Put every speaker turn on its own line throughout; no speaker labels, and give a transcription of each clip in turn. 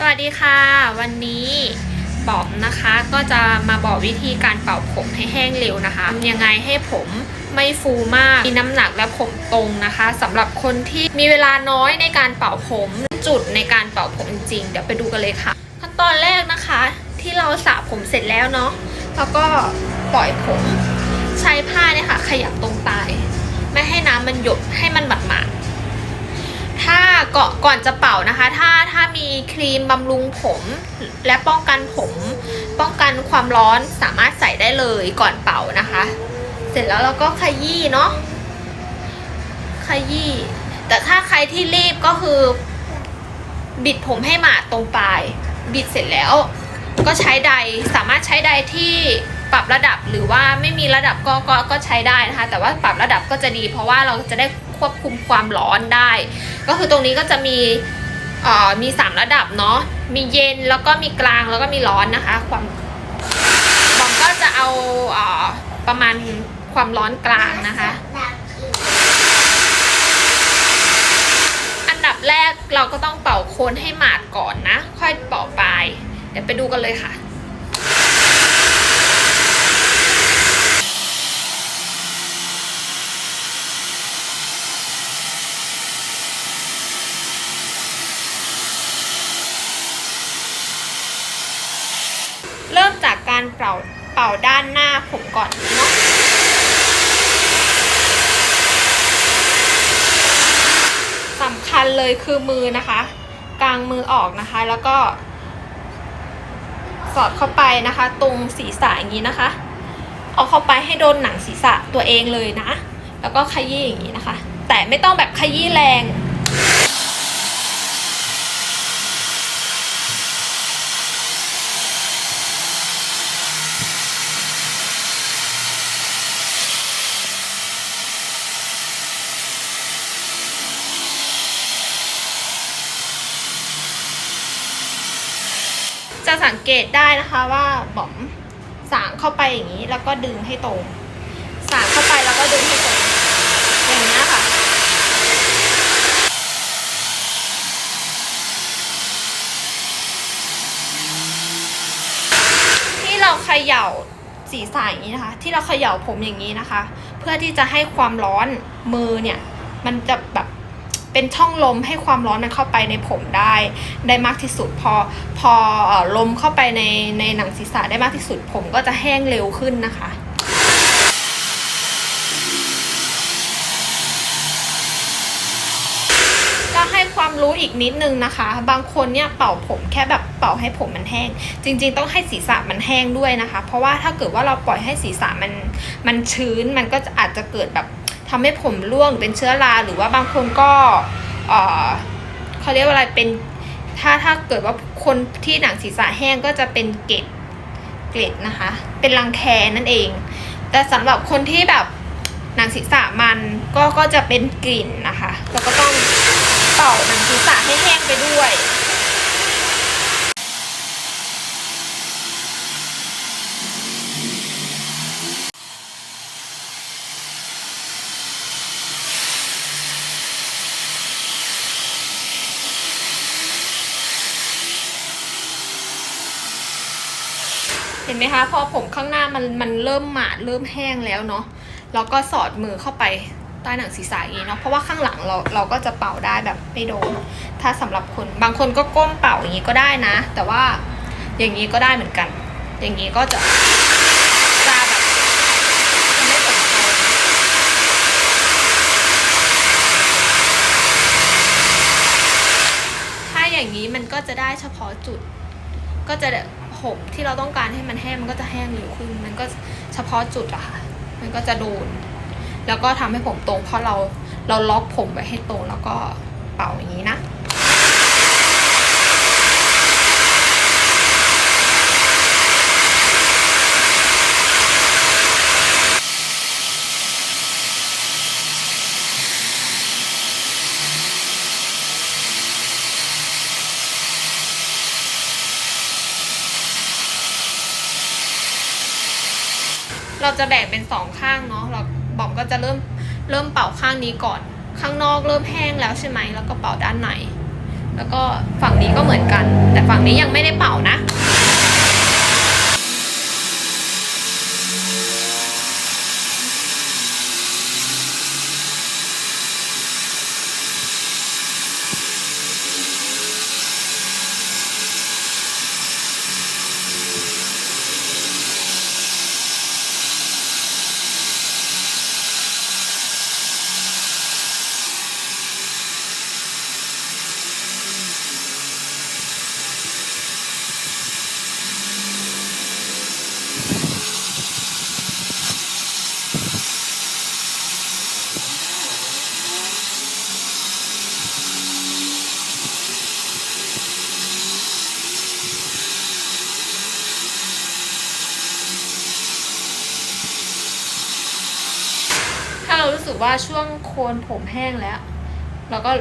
สวัสดีค่ะ วันนี้บอมนะคะก็จะมาบอกวิธีการเป่าผมให้แห้งเร็วนะคะยังไงให้ผมไม่ฟูมากมีน้ำหนักและผมตรงนะคะสำหรับคนที่มีเวลาน้อยในการเป่าผมจุดในการเป่าผมจริงเดี๋ยวไปดูกันเลยค่ะ ขั้นตอนแรกนะคะ ที่เราสระผมเสร็จแล้วเนาะแล้วก็ปล่อยผมใช้ผ้าเนี่ยค่ะ ขยับตรงปลายไม่ให้น้ำมันหยดให้มันหมาดๆถ้า ก่อนก่อนจะเป่านะคะ ถ้าถ้ามีครีมบำรุงผมและป้องกันผม ป้องกันความร้อนสามารถใส่ได้เลยก่อนเป่านะคะ เสร็จแล้วเราก็ขยี้เนาะขยี้แต่ถ้าใครที่รีบก็คือ บิดผมให้หมาดตรงปลาย บิดเสร็จแล้ว ก็ใช้ใดสามารถใช้ใดที่ปรับระดับหรือว่าไม่มีระดับก็ก็ก็ใช้ได้นะคะ แต่ว่าปรับระดับก็จะดี เพราะว่าเราจะได้ ควบคุมความร้อนได้ ก็คือตรงนี้ก็จะมีเอ่อมี 3 ระดับเนาะ มีเย็นแล้วก็มีกลางแล้วก็มีร้อนนะคะ ความบอมก็จะเอาเอ่อประมาณความร้อนกลางนะคะ อันดับแรกเราก็ต้องเป่าโคนให้หมาดก่อนนะ ค่อยเป่าปลาย เดี๋ยวไปดูกันเลยค่ะ เริ่มจากการเป่าเป่าด้านหน้าผมก่อนเนาะสำคัญเลยคือมือนะคะ กลางมือออกนะคะ แล้วก็ สอดเข้าไปนะคะ ตรงศีรษะอย่างนี้นะคะ เอาเข้าไปให้โดนหนังศีรษะตัวเองเลยนะ แล้วก็ขยี้อย่างนี้นะคะ แต่ไม่ต้องแบบขยี้แรง จะสังเกตได้นะคะว่าบอมสางเข้าไปอย่างนี้ แล้วก็ดึงให้ตรง สางเข้าไปแล้วก็ดึงให้ตรง อย่างนี้ค่ะ ที่เราเขย่าศีรษะอย่างนี้นะคะ ที่เราเขย่าผมอย่างนี้นะคะ เพื่อที่จะให้ความร้อนมือเนี่ย มันจะแบบ เป็นช่องลมให้ความร้อนมันเข้าไปในผมได้ได้มากที่สุด พอพอลมเข้าไปในในหนังศีรษะได้มากที่สุด ผมก็จะแห้งเร็วขึ้นนะคะก็ให้ความรู้อีกนิดนึงนะคะ บางคนเนี่ยเป่าผมแค่แบบเป่าให้ผมมันแห้ง จริง ๆ ต้องให้ศีรษะมันแห้งด้วยนะคะ เพราะว่าถ้าเกิดว่าเราปล่อยให้ศีรษะมันมันชื้นมันก็จะอาจจะเกิดแบบ ทำให้ผมร่วงหรือเป็นเชื้อราหรือว่าบางคนก็เขาเรียกว่าอะไรเป็นถ้าถ้าเกิดว่าคนที่หนังศีรษะแห้งก็จะเป็นเกล็ดเกล็ดนะคะ เป็นรังแคนั่นเอง แต่สำหรับคนที่แบบหนังศีรษะมันก็ก็จะเป็นกลิ่นนะคะแล้วก็ต้องเป่าหนังศีรษะให้แห้งไปด้วย เห็นไหมคะพอผมข้างหน้ามันมันเริ่มหมาดเริ่มแห้งแล้วเนาะเราก็สอดมือเข้าไปใต้หนังศีรษะอย่างนี้เนาะเพราะว่าข้างหลังเราเราก็จะเป่าได้แบบไม่โดน ถ้าสำหรับคนบางคนก็ก้มเป่าอย่างนี้ก็ได้นะ แต่ว่าอย่างนี้ก็ได้เหมือนกัน อย่างนี้ก็จะจะแบบจะไม่สนใจถ้าอย่างนี้มันก็จะได้เฉพาะจุด ก็จะ ผมที่เราต้องการให้มันแห้งมันก็จะแห้งเร็วขึ้นมันก็เฉพาะจุดอะค่ะ มันก็จะโดน แล้วก็ทำให้ผมตรงเพราะเราเราล็อกผมไว้ให้ตรงแล้วก็เป่าอย่างนี้นะ จะแบ่งเป็นสองข้างเนาะเราบอมก็จะเริ่มเริ่มเป่าข้างนี้ก่อน ข้างนอกเริ่มแห้งแล้วใช่ไหมแล้วก็เป่าด้านในแล้วก็ฝั่งนี้ก็เหมือนกัน แต่ฝั่งนี้ยังไม่ได้เป่านะ รารู้สึกว่าช่วงโคนผมแห้งแล้ว เราก็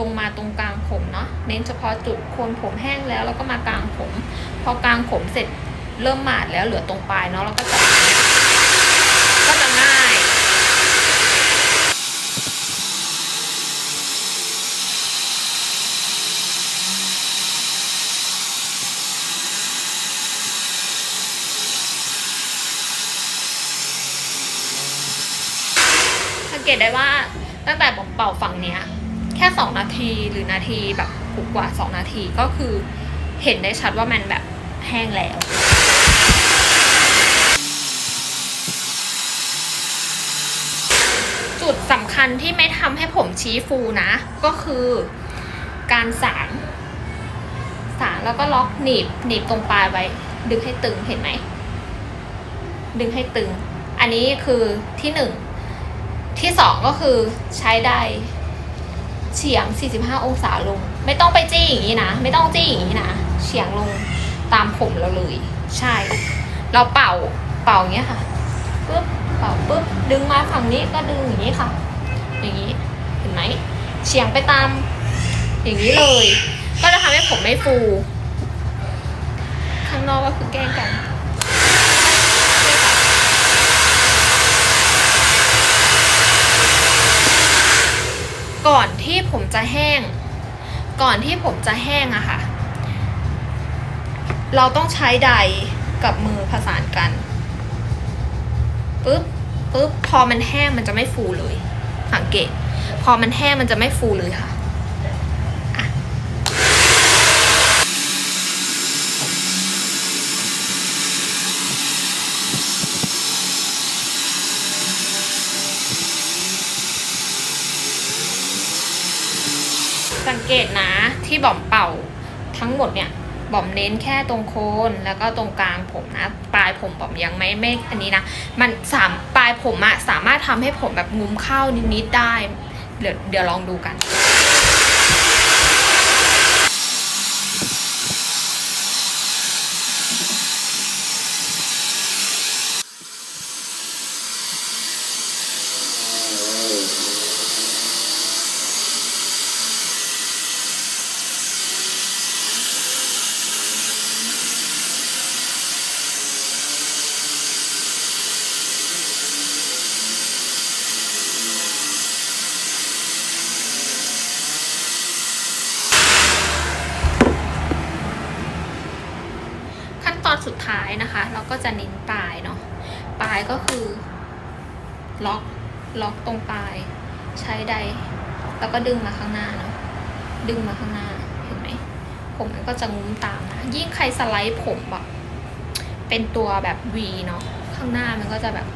ลงมาตรงกลางผมเนาะเน้นเฉพาะจุดโคนผมแห้งแล้ว แล้วก็มากลางผม พอกลางผมเสร็จเริ่มหมาดแล้วเหลือตรงปลายเนาะเราก็จะก็จะง่าย สัง เกตได้ว่าตั้งแต่ผมเป่าฝั่งเนี้ย แค่สองนาทีหรือนาทีแบบกว่าสองนาทีก็คือเห็นได้ชัดว่ามันแบบแห้งแล้วจุดสำคัญที่ไม่ทำให้ผมชี้ฟูนะ ก็คือการสางสางแล้วก็ล็อกหนีบหนีบตรงปลายไว้ ดึงให้ตึงเห็นไหม ดึงให้ตึง อันนี้คือที่หนึ่ง ที่สองก็คือใช้ได้เฉียง 45 องศาลง ไม่ต้องไปจี้อย่างนี้นะ ไม่ต้องจี้อย่างนี้นะเฉียงลงตามผมเราเลย ใช่ เราเป่าเป่าอย่างเงี้ยค่ะปึ๊บเป่าปึ๊บดึงมาฝั่งนี้ก็ดึงอย่างนี้ค่ะ อย่างนี้เห็นไหมเฉียงไปตาม อย่างนี้เลย ก็จะทำให้ผมไม่ฟู ข้างนอกก็คือแกล้งกัน ก่อนที่ผมจะแห้ง ก่อนที่ผมจะแห้งอะค่ะ เราต้องใช้ใดกับมือผสานกันปึ๊บปึ๊บพอมันแห้งมันจะไม่ฟูเลย สังเกต พอมันแห้งมันจะไม่ฟูเลยค่ะ สังเกตนะที่บอมเป่าทั้งหมดเนี่ยบอมเน้นแค่ตรงโคนแล้วก็ตรงกลางผมนะ ปลายผมบอมยังไม่ไม่อันนี้นะ มันสามปลายผมอะสามารถทำให้ผมแบบงุ้มเข้านิดๆได้ เดี๋ยวเดี๋ยวลองดูกัน นะคะ เราก็จะเน้นปลายเนาะปลายก็คือ ล็อกล็อกตรงปลาย ใช้ใด แล้วก็ดึงมาข้างหน้าเนาะดึงมาข้างหน้าเห็นไหมผมมันก็จะงุ้มตามนะยิ่งใครสไลด์ผมแบบเป็นตัวแบบ V เนาะข้างหน้ามันก็จะแบบ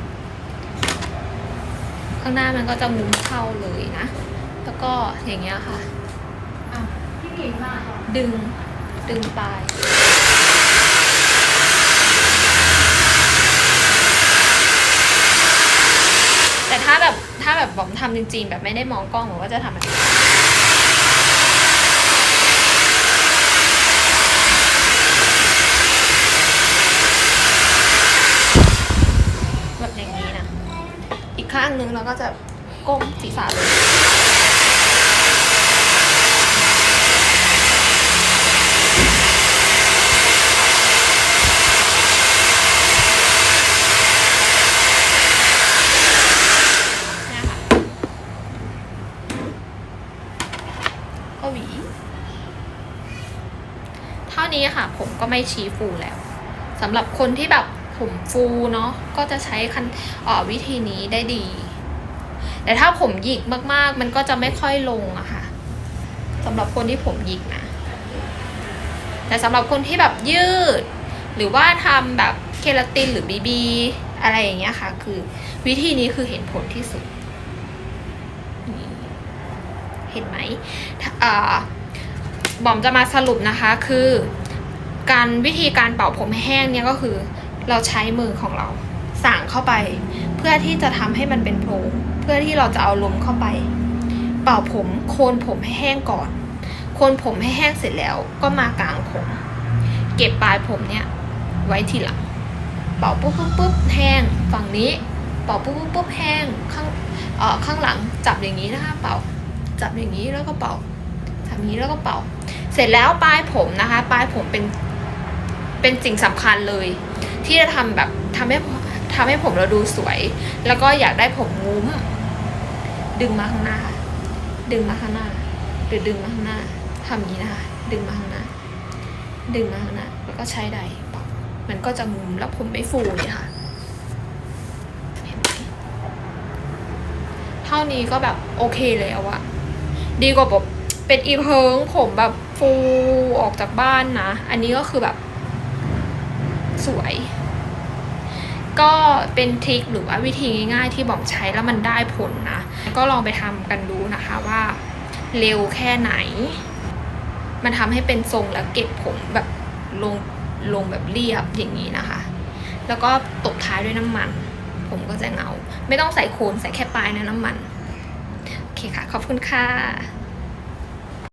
ข้างหน้ามันก็จะงุ้มเข้าเลยนะ แล้วก็อย่างเงี้ยค่ะ
พี่เก่งมาก
ดึงดึงปลาย แต่ถ้า แบบบอมทำจริง ๆ แบบไม่ได้มองกล้องผมก็จะทำแบบนี้แบบอย่างนี้นะ อีกข้างนึงเราก็จะก้มศีรษะเลยค่ะก็หวีานี้ค่ะ ผมก็ ไม่ชี้ฟูแล้วสำหรับคนที่แบบผมฟูเนาะก็จะใช้คันออวิธีนี้ได้ดี แต่ถ้าผมหยิกมากๆ มันก็จะไม่ค่อยลงอะค่ะสำหรับคนที่ผมหยิกนะ แต่สำหรับคนที่แบบยืด หรือว่าทำแบบเคราตินหรือบีบีอะไรอย่างเงี้ยค่ะ คือวิธีนี้คือเห็นผลที่สุด เห็นไหมอ่าบอมจะมาสรุปนะคะคือ การวิธีการเป่าผมแห้งเนี่ยก็คือ เราใช้มือของเราสั่งเข้าไป เพื่อที่จะทำให้มันเป็นโพรงเพื่อที่เราจะเอาลมเข้าไป เป่าผมโคนผมให้แห้งก่อน โคนผมให้แห้งเสร็จแล้วก็มากางผม เก็บปลายผมเนี่ยไว้ทีหลังเป่าปุ๊บปุ๊บปุ๊บแห้งฝั่งนี้เป่าปุ๊บปุ๊บปุ๊บแห้งข้างเอ่อข้างหลังจับอย่างนี้นะคะเป่า จับอย่างนี้แล้วก็เป่าจับนี้แล้วก็เป่า เสร็จแล้วปลายผมนะคะ ปลายผมเป็น เป็นสิ่งสำคัญเลย ที่จะทำแบบทำให้ทำให้ผมเราดูสวย แล้วก็อยากได้ผมงุ้ม ดึงมาข้างหน้า ดึงมาข้างหน้า หรือดึงมาข้างหน้าทำอย่างนี้นะคะ ดึงมาข้างหน้า ดึงมาข้างหน้า แล้วก็ใช้ใดมันก็จะงุ้มแล้วผมไม่ฟูเลยค่ะเห็นไหมเท่านี้ก็แบบโอเคแล้วอะดีกว่าแบบเป็นอีเพิงผมแบบฟูออกจากบ้านนะ อันนี้ก็คือแบบ สวย ก็เป็นทริคหรือว่าวิธีง่ายๆที่บอมใช้แล้วมันได้ผลนะ ก็ลองไปทำกันดูนะคะว่าเร็วแค่ไหน มันทำให้เป็นทรงแล้วเก็บผมแบบลงลงแบบเรียบอย่างนี้นะคะ แล้วก็ตบท้ายด้วยน้ำมัน ผมก็จะเงา ไม่ต้องใส่โคนใส่แค่ปลายนะน้ำมัน โอเคค่ะ ขอบคุณค่ะ